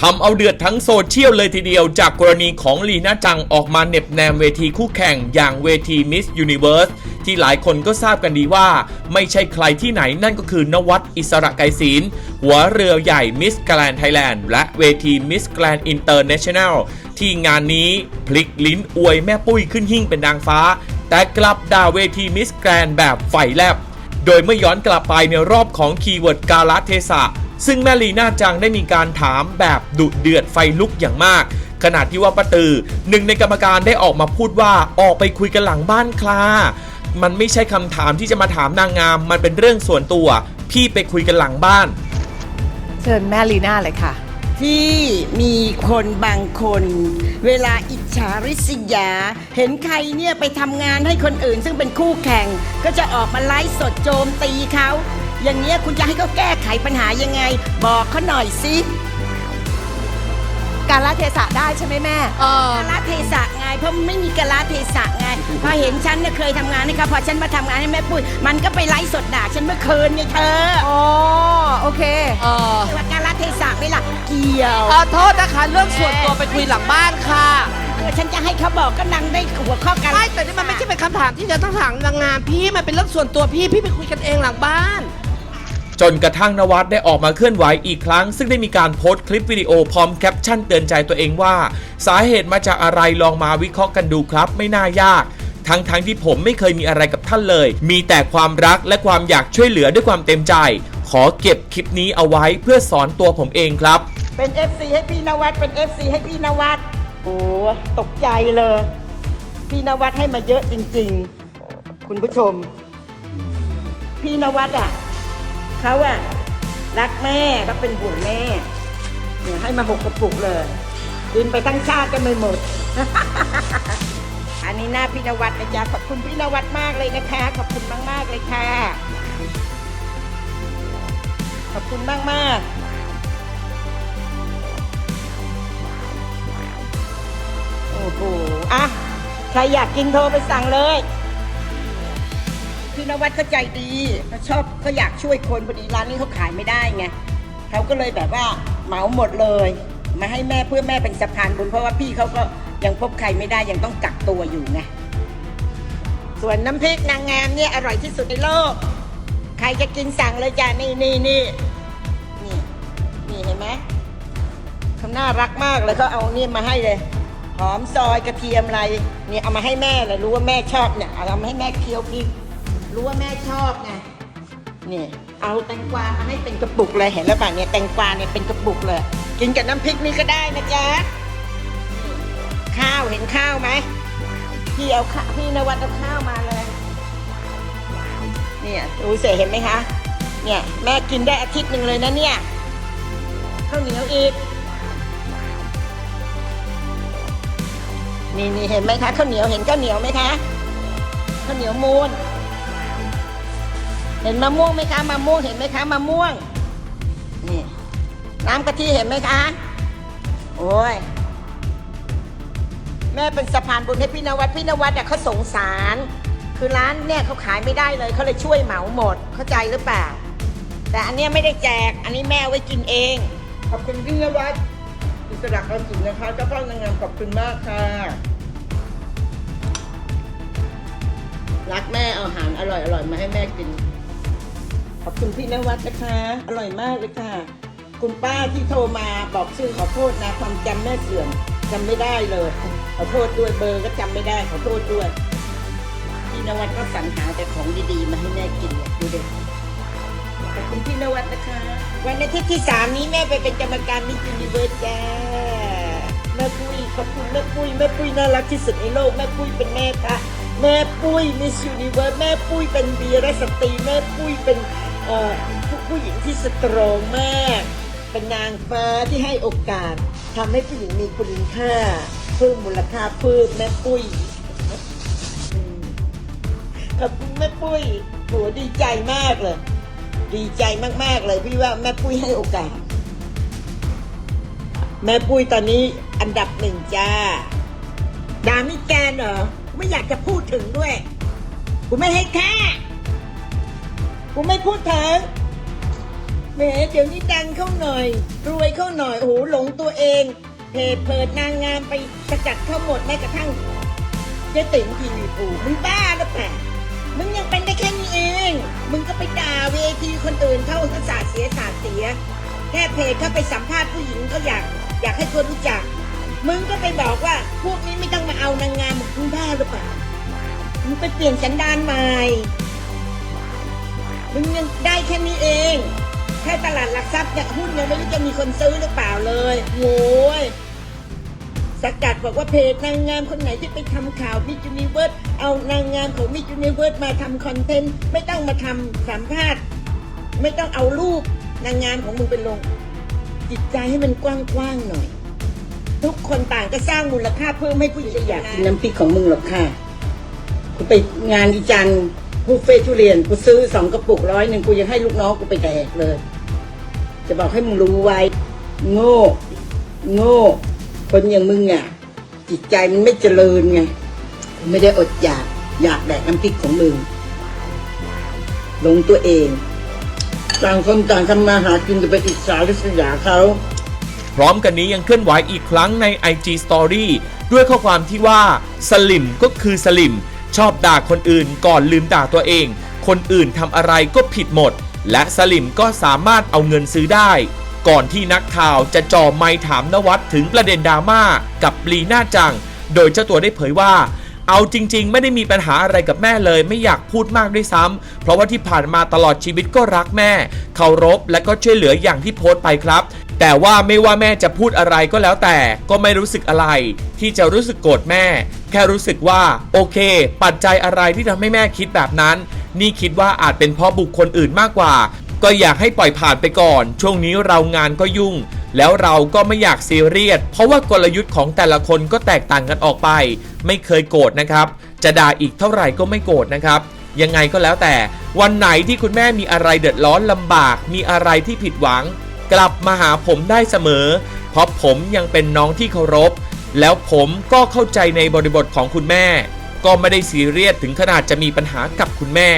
ทำเอาเดือดทั้งโซเชียลเลยทีเดียว จากกรณีของลีน่าจังออกมาเหน็บแนมเวทีคู่แข่งอย่างเวทีมิสยูนิเวิร์สที่หลายคนก็ทราบกันดีว่า ไม่ใช่ใครที่ไหนนั่นก็คือนวัดอิสระไกรศีลหัวเรือใหญ่มิสแกรนไทยแลนด์และเวทีมิสแกรนอินเตอร์เนชั่นแนลที่งานนี้พลิกลิ้นอวยแม่ปุ้ยขึ้นหิ่งเป็นนางฟ้า แต่กลับด่าเวทีมิสแกรนแบบไฟแลบ โดยเมื่อย้อนกลับไปในรอบของคีย์เวิร์ดกาลเทศะ ซึ่งแม่ลีน่าจังได้มีการถามแบบดุเดือดไฟลุกอย่างมาก ขณะที่ว่าป้าตือหนึ่งในกรรมการได้ออกมาพูดว่าออกไปคุยกันหลังบ้านคลามันไม่ใช่คำถามที่จะมาถามนางงาม มันเป็นเรื่องส่วนตัว พี่ไปคุยกันหลังบ้าน เชิญแม่ลีน่าเลยค่ะ ที่มีคนบางคน เวลาอิจฉาริษยา เห็นใครเนี่ยไปทำงานให้คนอื่น ซึ่งเป็นคู่แข่ง ก็จะออกมาไลฟ์สดโจมตีเขา อย่างเนี้ยคุณจะให้เขาแก้ไขปัญหายังไง บอกเขาหน่อยสิการละเทศะได้ใช่ไหมแม่ เออกาลเทศะไงเพราะไม่มีกาลเทศะไงพอเห็นฉันเนี่ยเคยทำงานให้เขาพอฉันมาทำงานให้แม่ปุ้ยมันก็ไปไลฟ์สดด่าฉันเมื่อคืนไงเธออ๋อโอเค เออว่ากาลเทศะไม่ล่ะเกี่ยว ขอโทษนะคะเรื่องส่วนตัวไปคุยหลังบ้านค่ะเออฉันจะให้เขาบอกก็นังได้หัวข้อการไม่แต่นี่มันไม่ใช่เป็นคำถามที่จะต้องถามนางงามพี่มันเป็นเรื่องส่วนตัวพี่พี่ไปคุยกันเองหลังบ้าน จนกระทั่งนวัดได้ออกมาเคลื่อนไหวอีกครั้ง ซึ่งได้มีการโพสต์คลิปวิดีโอพร้อมแคปชั่นเตือนใจตัวเองว่า สาเหตุมาจากอะไรลองมาวิเคราะห์กันดูครับ ไม่น่ายากทั้งทั้งๆที่ผมไม่เคยมีอะไรกับท่านเลย มีแต่ความรักและความอยากช่วยเหลือด้วยความเต็มใจ ขอเก็บคลิปนี้เอาไว้เพื่อสอนตัวผมเองครับ เป็น FC ให้พี่นวัดเป็น FC ให้พี่นวัดโอ้ตกใจเลย พี่นวัดให้มาเยอะจริง ๆ คุณผู้ชม พี่นวัดอะ เขาอะรักแม่ก็เป็นห่วงแม่เนี่ยให้มาหกกระปุกเลยกินไปทั้งชาติก็ไม่หมด อันนี้หน้าพี่นวัดนะจ๊ะขอบคุณพี่นวัดมากเลยนะคะ ขอบคุณมากๆเลยค่ะ ขอบคุณมากๆโอ้โหอะใครอยากกินโทรไปสั่งเลย พี่นวัดเขาใจดีเขาชอบเขาอยากช่วยคนพอดีร้านนี้เขาขายไม่ได้ไงเขาก็เลยแบบว่าเหมาหมดเลย มาให้แม่เพื่อแม่เป็นสะพานบุญเพราะว่าพี่เขาก็ยังพบใครไม่ได้ยังต้องกักตัวอยู่ไงส่วนน้ำพริกนางงามเนี่ยอร่อยที่สุดในโลก ใครจะกินสั่งเลยจ้ะนี่นี่นี่นี่นี่เห็นไหมเขาน่ารักมากเลยเขาเอาเนี่ยมาให้เลยหอมซอยกระเทียมอะไรเนี่ยเอามาให้แม่เลยรู้ว่าแม่ชอบเนี่ยเอามาให้แม่เคี้ยวพริก รู้ว่าแม่ชอบไงนี่เอาแตงกวามาให้เป็นกระปุกเลยเห็นแล้วป่ะเนี่ยแตงกวาเนี่ยเป็นกระปุกเลย กินกับน้ำพริกนี่ก็ได้นะจ๊ะข้าวเห็นข้าวไหมพี่เอาข้าวพี่นวัดเอาข้าวมาเลยเนี่ยดูเสเห็นไหมคะเนี่ยแม่กินได้อาทิตย์หนึ่งเลยนะเนี่ยข้าวเหนียวอีกนี่นี่เห็นไหมคะข้าวเหนียวเห็นข้าวเหนียวไหมคะข้าวเหนียวมูน เห็นมะม่วงไหมคะมะม่วงเห็นไหมคะมะม่วงนี่น้ำกะทิเห็นไหมคะ โอ้ยแม่เป็นสะพานบุญให้พี่นวัดพี่นวัดอะเขาสงสาร คือร้านเนี่ยเขาขายไม่ได้เลยเขาเลยช่วยเหมาหมดเข้าใจหรือเปล่า แต่อันเนี้ยไม่ได้แจก อันนี้แม่ไว้กินเอง ขอบคุณพี่นวัดอิสระกสินนะคะเจ้าพ่อนางงามขอบคุณมากค่ะ รักแม่เอาอาหารอร่อยอร่อยมาให้แม่กิน ขอบคุณพี่นวัดนะคะ อร่อยมากเลยค่ะ คุณป้าที่โทรมาบอกชื่อขอโทษนะความจำแม่เสื่อมจำไม่ได้เลย ขอโทษด้วยเบอร์ก็จำไม่ได้ขอโทษด้วย พี่นวัดก็สรรหาแต่ของดีๆ มาให้แม่กินดูดิขอบคุณพี่นวัดนะคะ วันอาทิตย์ที่สามนี้แม่ไปเป็นกรรมการมิสยูนิเวิร์สจ้าแม่ปุ้ยขอบคุณแม่ปุ้ยแม่ปุ้ยน่ารักที่สุดในโลกแม่ปุ้ยเป็นแม่พระแม่ปุ้ยมิสยูนิเวิร์สแม่ปุ้ยเป็นวีรสตรีแม่ปุ้ยเป็น ผู้ผู้หญิงที่สตรองมาก เป็นนางฟ้าที่ให้โอกาสทำให้ผู้หญิงมีคุณค่าเพิ่มมูลค่าเพิ่มแม่ปุ้ยขอบคุณแม่ปุ้ยโหดีใจมากเลย ดีใจมากๆเลยพี่ว่าแม่ปุ้ยให้โอกาส แม่ปุ้ยตอนนี้อันดับหนึ่งจ้าดามิแกนเหรอไม่อยากจะพูดถึงด้วยกูไม่ให้ค่า กูไม่พูดถึงแหมเดี๋ยวนี้ดังเข้าหน่อย รวยเข้าหน่อยโอ้โหหลงตัวเองเพจเปิดนางงามไปสกัดเข้าหมดแม้กระทั่งเจ๊ติ๋มทีวีปูมึงบ้าหรือเปล่ามึงยังเป็นได้แค่นี้เอง มึงก็ไปด่าเวทีคนอื่นเข้าศาสตร์เสียศาเสีย แค่เพจเข้าไปสัมภาษณ์ผู้หญิงก็อยาก อยากให้คนรู้จัก มึงก็ไปบอกว่าพวกนี้ไม่ต้องมาเอานางงามมึงบ้าหรือเปล่ามึงไปเปลี่ยนสันดานใหม่ มึงยังได้แค่นี้เอง แค่ตลาดหลักทรัพย์เนี่ยหุ้นยังไม่รู้จะมีคนซื้อหรือเปล่าเลยโว้ยสกัดบอกว่าเพจนางงามคนไหนที่ไปทำข่าวมิจูนิเวิร์สเอานางงามของมิจูนิเวิร์สมาทำคอนเทนต์ไม่ต้องมาทำสัมภาษณ์ไม่ต้องเอารูปนางงามของมึงไปลง จิตใจให้มันกว้างๆหน่อย ทุกคนต่างก็สร้างมูลค่าเพิ่มให้ผู้หญิงอยากกินน้ำพริกของมึงหรอกค่ะกูไปงานอีจันทร์ บุฟเฟ่ทุเรียนกูซื้อสองกระปุกร้อยหนึ่งกูยังให้ลูกน้องกูไปแดกเลย จะบอกให้มึงรู้ไว้ โง่ โง่ คนอย่างมึงอะ จิตใจมันไม่เจริญไงกูไม่ได้อดอยาก อยากแดกน้ำพริกของมึงลงตัวเองต่างคนต่างทำมาหากินจะไปอิจฉาริษยาเขาพร้อมกันนี้ยังเคลื่อนไหวอีกครั้งใน IG Story ด้วยข้อความที่ว่าสลิมก็คือสลิม ชอบด่าคนอื่นก่อนลืมด่าตัวเอง คนอื่นทำอะไรก็ผิดหมด และสลิมก็สามารถเอาเงินซื้อได้ ก่อนที่นักข่าวจะจ่อไมค์ถามนวัดถึงประเด็นดราม่ากับลีน่าจัง โดยเจ้าตัวได้เผยว่าเอาจริง ๆ ไม่ได้มีปัญหาอะไรกับแม่เลย ไม่อยากพูดมากด้วยซ้ำเพราะว่าที่ผ่านมาตลอดชีวิตก็รักแม่ เคารพและก็ช่วยเหลืออย่างที่โพสต์ไปครับ แต่ว่าไม่ว่าแม่จะพูดอะไรก็แล้วแต่ก็ไม่รู้สึกอะไร ที่จะรู้สึกโกรธแม่ แค่รู้สึกว่า โอเค ปัจจัยอะไรที่ทำให้แม่คิดแบบนั้น นี่คิดว่าอาจเป็นเพราะบุคคลอื่นมากกว่า ก็อยากให้ปล่อยผ่านไปก่อน ช่วงนี้เรางานก็ยุ่ง แล้วเราก็ไม่อยากซีเรียสเพราะว่ากลยุทธ์ของแต่ละคนก็แตกต่างกันออกไป ไม่เคยโกรธนะครับ จะด่าอีกเท่าไหร่ก็ไม่โกรธนะครับยังไงก็แล้วแต่ วันไหนที่คุณแม่มีอะไรเดือดร้อนลำบาก มีอะไรที่ผิดหวัง กลับมาหาผมได้เสมอ เพราะผมยังเป็นน้องที่เคารพ แล้วผมก็เข้าใจในบริบทของคุณแม่ ก็ไม่ได้ซีเรียสถึงขนาดจะมีปัญหากับคุณแม่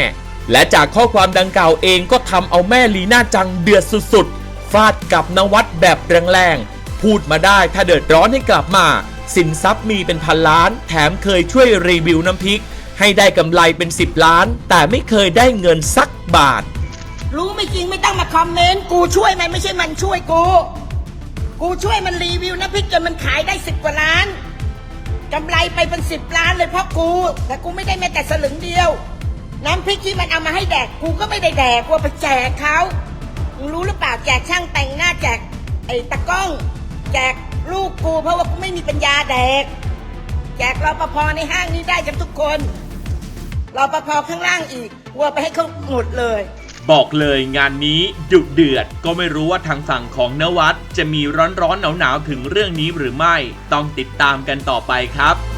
และจากข้อความดังกล่าวเองก็ทำเอาแม่ลีน่าจังเดือดสุดๆ ฟาดกับนวัดแบบแรงๆ พูดมาได้ถ้าเดือดร้อนให้กลับมา สินทรัพย์มีเป็นพันล้าน แถมเคยช่วยรีวิวน้ำพริก ให้ได้กำไรเป็น 10 ล้าน แต่ไม่เคยได้เงินสักบาท รู้ไม่จริงไม่ต้องมาคอมเมนต์ กูช่วยมันไม่ใช่มันช่วยกู กูช่วยมันรีวิวน้ำพริกจนมันขายได้สิบกว่าล้านกำไรไปเป็นสิบล้านเลยเพราะกู แต่กูไม่ได้แม้แต่สลึงเดียว น้ำพริกที่มันเอามาให้แดกกูก็ไม่ได้แดกกูเอาไปแจกเขามึงรู้หรือเปล่าแจกช่างแต่งหน้าแจกไอ้ตะก้อง แจกลูกกูเพราะว่ากูไม่มีปัญญาแดก แจกรปภในห้างนี้ได้กันทุกคนรปภข้างล่างอีกวัวไปให้เขาหมดเลย บอกเลยงานนี้ดุเดือด ก็ไม่รู้ว่าทางฝั่งของนวัดจะมีร้อนๆหนาวๆถึงเรื่องนี้หรือไม่ ต้องติดตามกันต่อไปครับ